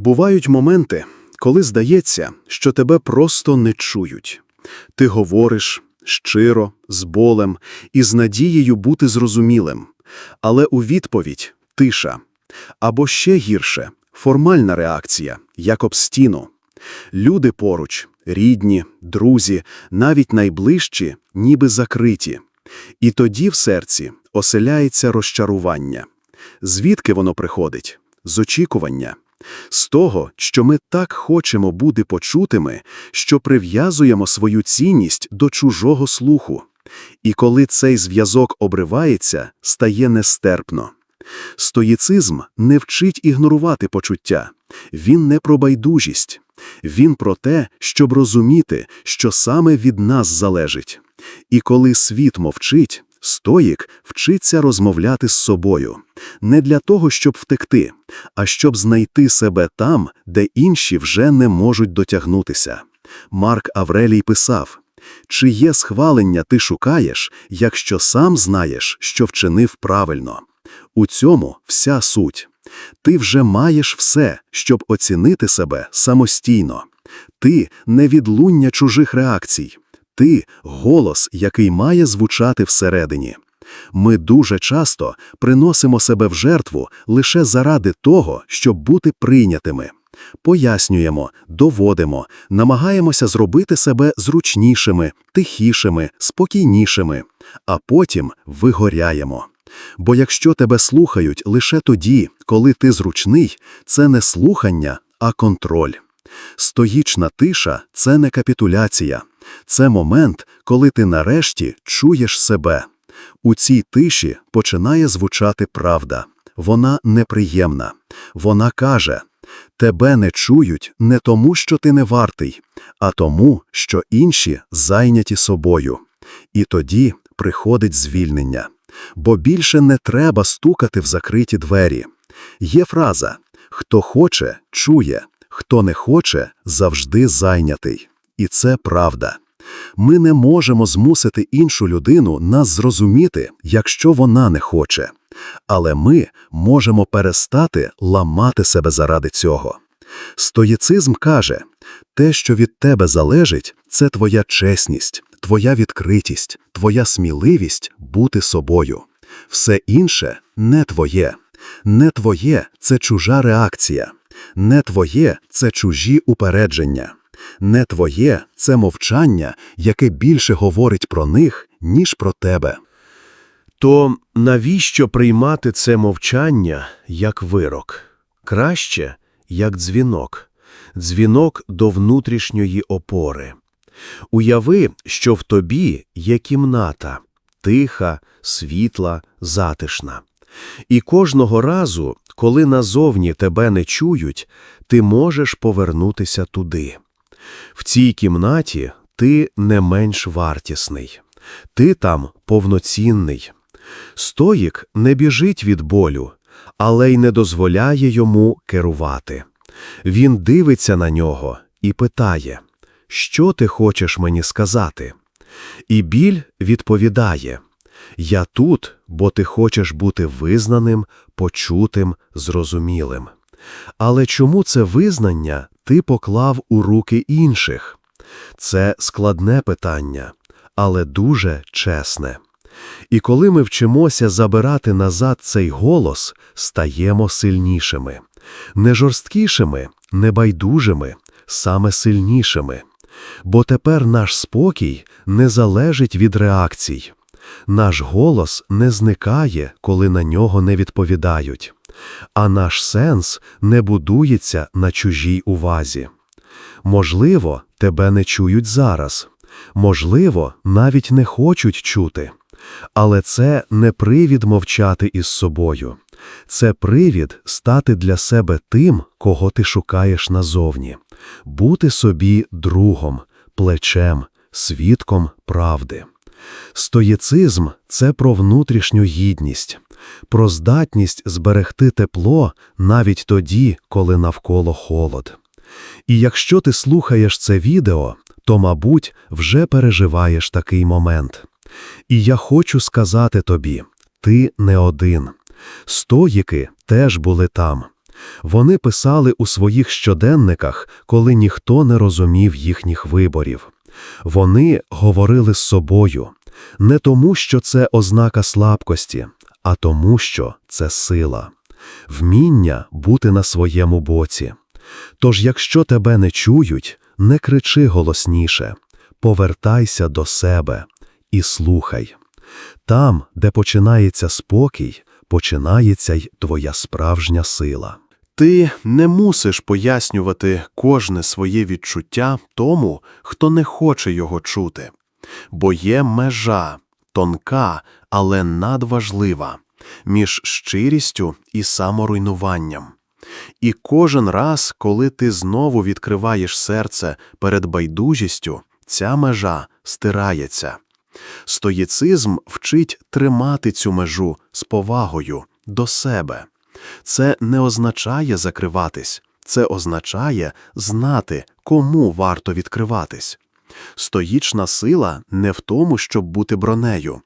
Бувають моменти, коли здається, що тебе просто не чують. Ти говориш щиро, з болем і з надією бути зрозумілим, але у відповідь тиша. Або ще гірше формальна реакція, як об стіну. Люди поруч, рідні, друзі, навіть найближчі, ніби закриті. І тоді в серці оселяється розчарування. Звідки воно приходить? З очікування. З того, що ми так хочемо бути почутими, що прив'язуємо свою цінність до чужого слуху. І коли цей зв'язок обривається, стає нестерпно. Стоїцизм не вчить ігнорувати почуття. Він не про байдужість. Він про те, щоб розуміти, що саме від нас залежить. І коли світ мовчить, стоїк вчиться розмовляти з собою. Не для того, щоб втекти, а щоб знайти себе там, де інші вже не можуть дотягнутися. Марк Аврелій писав, «Чиє схвалення ти шукаєш, якщо сам знаєш, що вчинив правильно?» У цьому вся суть. Ти вже маєш все, щоб оцінити себе самостійно. Ти – не відлуння чужих реакцій. Ти – голос, який має звучати всередині. Ми дуже часто приносимо себе в жертву лише заради того, щоб бути прийнятими. Пояснюємо, доводимо, намагаємося зробити себе зручнішими, тихішими, спокійнішими, а потім вигоряємо. Бо якщо тебе слухають лише тоді, коли ти зручний, це не слухання, а контроль. Стоїчна тиша – це не капітуляція. Це момент, коли ти нарешті чуєш себе. У цій тиші починає звучати правда. Вона неприємна. Вона каже, тебе не чують не тому, що ти не вартий, а тому, що інші зайняті собою. І тоді приходить звільнення. Бо більше не треба стукати в закриті двері. Є фраза «Хто хоче, чує, хто не хоче, завжди зайнятий». І це правда. Ми не можемо змусити іншу людину нас зрозуміти, якщо вона не хоче. Але ми можемо перестати ламати себе заради цього. Стоїцизм каже, те, що від тебе залежить, це твоя чесність, твоя відкритість, твоя сміливість бути собою. Все інше не твоє. Не твоє це чужа реакція. Не твоє це чужі упередження. Не твоє це мовчання, яке більше говорить про них, ніж про тебе. То навіщо приймати це мовчання як вирок? Краще, як дзвінок. Дзвінок до внутрішньої опори. Уяви, що в тобі є кімната, тиха, світла, затишна. І кожного разу, коли назовні тебе не чують, ти можеш повернутися туди. В цій кімнаті ти не менш вартісний, ти там повноцінний. Стоїк не біжить від болю, але й не дозволяє йому керувати. Він дивиться на нього і питає, що ти хочеш мені сказати? І біль відповідає, я тут, бо ти хочеш бути визнаним, почутим, зрозумілим. Але чому це визнання ти поклав у руки інших? Це складне питання, але дуже чесне. І коли ми вчимося забирати назад цей голос, стаємо сильнішими, не жорсткішими, не байдужими, саме сильнішими. Бо тепер наш спокій не залежить від реакцій. Наш голос не зникає, коли на нього не відповідають, а наш сенс не будується на чужій увазі. Можливо, тебе не чують зараз, можливо, навіть не хочуть чути. Але це не привід мовчати із собою, це привід стати для себе тим, кого ти шукаєш назовні, бути собі другом, плечем, свідком правди. Стоїцизм це про внутрішню гідність, про здатність зберегти тепло навіть тоді, коли навколо холод. І якщо ти слухаєш це відео, то, мабуть, вже переживаєш такий момент. І я хочу сказати тобі, ти не один. Стоїки теж були там. Вони писали у своїх щоденниках, коли ніхто не розумів їхніх виборів. Вони говорили з собою не тому, що це ознака слабкості, а тому, що це сила, вміння бути на своєму боці. Тож, якщо тебе не чують, не кричи голосніше, повертайся до себе і слухай. Там, де починається спокій, починається й твоя справжня сила. Ти не мусиш пояснювати кожне своє відчуття тому, хто не хоче його чути. Бо є межа, тонка, але надважлива, між щирістю і саморуйнуванням. І кожен раз, коли ти знову відкриваєш серце перед байдужістю, ця межа стирається. Стоїцизм вчить тримати цю межу з повагою до себе. Це не означає закриватись, це означає знати, кому варто відкриватись. Стоїчна сила не в тому, щоб бути бронею,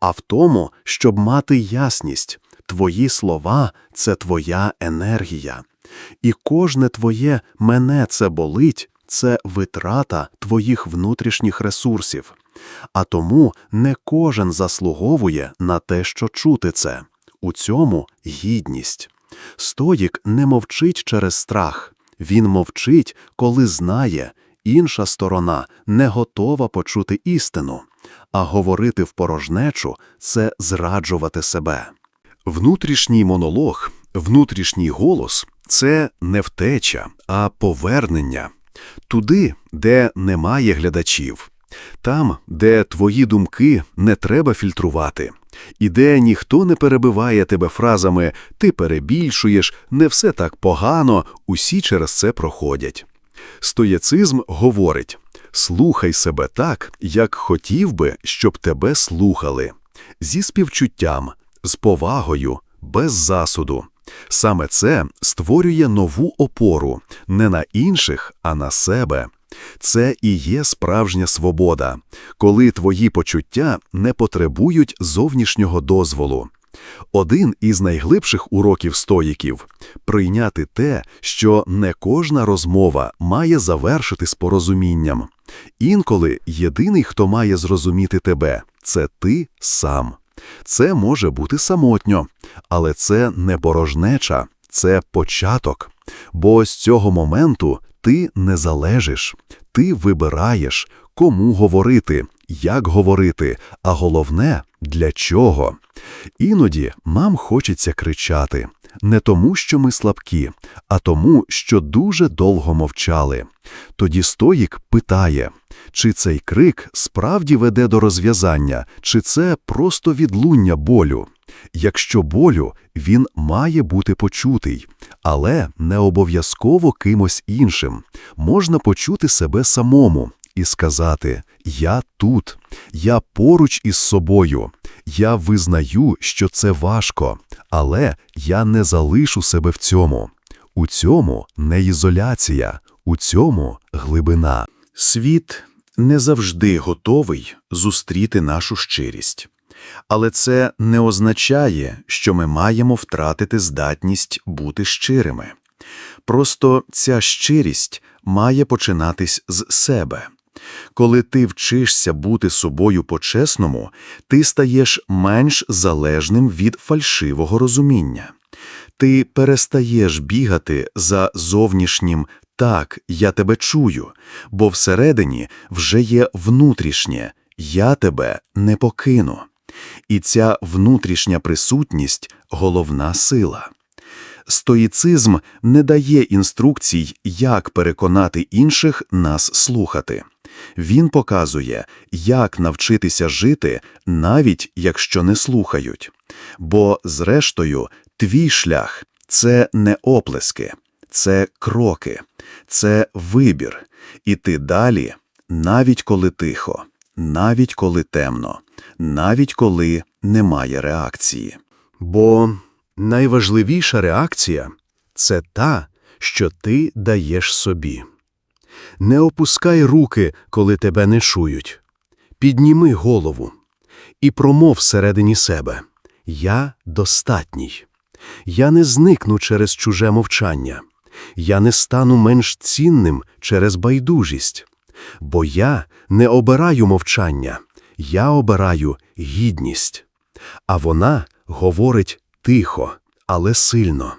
а в тому, щоб мати ясність. Твої слова це твоя енергія. І кожне твоє мене це болить це витрата твоїх внутрішніх ресурсів. А тому не кожен заслуговує на те, що чути це. У цьому гідність. Стоїк не мовчить через страх. Він мовчить, коли знає, інша сторона не готова почути істину, а говорити в порожнечу це зраджувати себе. Внутрішній монолог, внутрішній голос це не втеча, а повернення туди, де немає глядачів, там, де твої думки не треба фільтрувати, і де ніхто не перебиває тебе фразами «ти перебільшуєш», «не все так погано», усі через це проходять. Стояцизм говорить «слухай себе так, як хотів би, щоб тебе слухали, зі співчуттям, з повагою, без засуду. Саме це створює нову опору не на інших, а на себе. Це і є справжня свобода, коли твої почуття не потребують зовнішнього дозволу. Один із найглибших уроків стоїків – прийняти те, що не кожна розмова має завершити з порозумінням. Інколи єдиний, хто має зрозуміти тебе – це ти сам. Це може бути самотньо, але це не порожнеча, це початок. Бо з цього моменту ти не залежиш, ти вибираєш, кому говорити, як говорити, а головне для чого. Іноді нам хочеться кричати не тому, що ми слабкі, а тому, що дуже довго мовчали. Тоді стоїк питає, чи цей крик справді веде до розв'язання, чи це просто відлуння болю. Якщо болю, він має бути почутий, але не обов'язково кимось іншим. Можна почути себе самому і сказати «Я тут, я поруч із собою, я визнаю, що це важко, але я не залишу себе в цьому. У цьому не ізоляція, у цьому глибина». Світ не завжди готовий зустріти нашу щирість. Але це не означає, що ми маємо втратити здатність бути щирими. Просто ця щирість має починатись з себе. Коли ти вчишся бути собою по-чесному, ти стаєш менш залежним від фальшивого розуміння. Ти перестаєш бігати за зовнішнім «так, я тебе чую», бо всередині вже є внутрішнє «я тебе не покину». І ця внутрішня присутність – головна сила. Стоїцизм не дає інструкцій, як переконати інших нас слухати. Він показує, як навчитися жити, навіть якщо не слухають. Бо, зрештою, твій шлях – це не оплески, це кроки, це вибір. Іти далі, навіть коли тихо, навіть коли темно, навіть коли немає реакції. Бо найважливіша реакція – це та, що ти даєш собі. Не опускай руки, коли тебе не чують. Підніми голову і промов всередині себе «Я достатній». Я не зникну через чуже мовчання. Я не стану менш цінним через байдужість. Бо я не обираю мовчання, я обираю гідність. А вона говорить тихо, але сильно.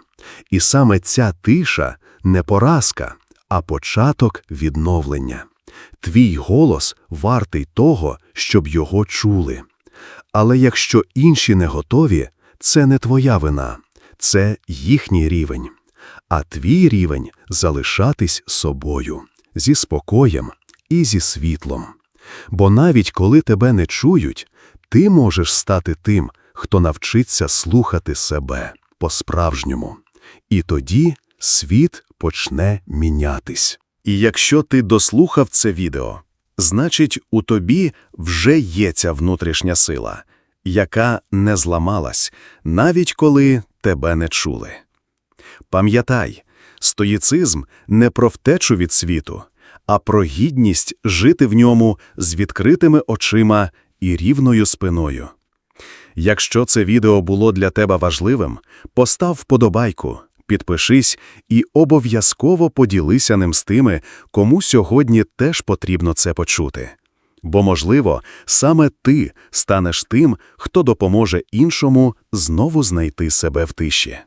І саме ця тиша не поразка, а початок відновлення. Твій голос вартий того, щоб його чули. Але якщо інші не готові, це не твоя вина, це їхній рівень. А твій рівень залишатись собою, зі спокоєм і зі світлом. Бо навіть коли тебе не чують, ти можеш стати тим, хто навчиться слухати себе по-справжньому. І тоді світ почне мінятись. І якщо ти дослухав це відео, значить у тобі вже є ця внутрішня сила, яка не зламалась, навіть коли тебе не чули. Пам'ятай, стоїцизм не про втечу від світу, а про гідність жити в ньому з відкритими очима і рівною спиною. Якщо це відео було для тебе важливим, постав вподобайку, підпишись і обов'язково поділися ним з тими, кому сьогодні теж потрібно це почути. Бо, можливо, саме ти станеш тим, хто допоможе іншому знову знайти себе в тиші.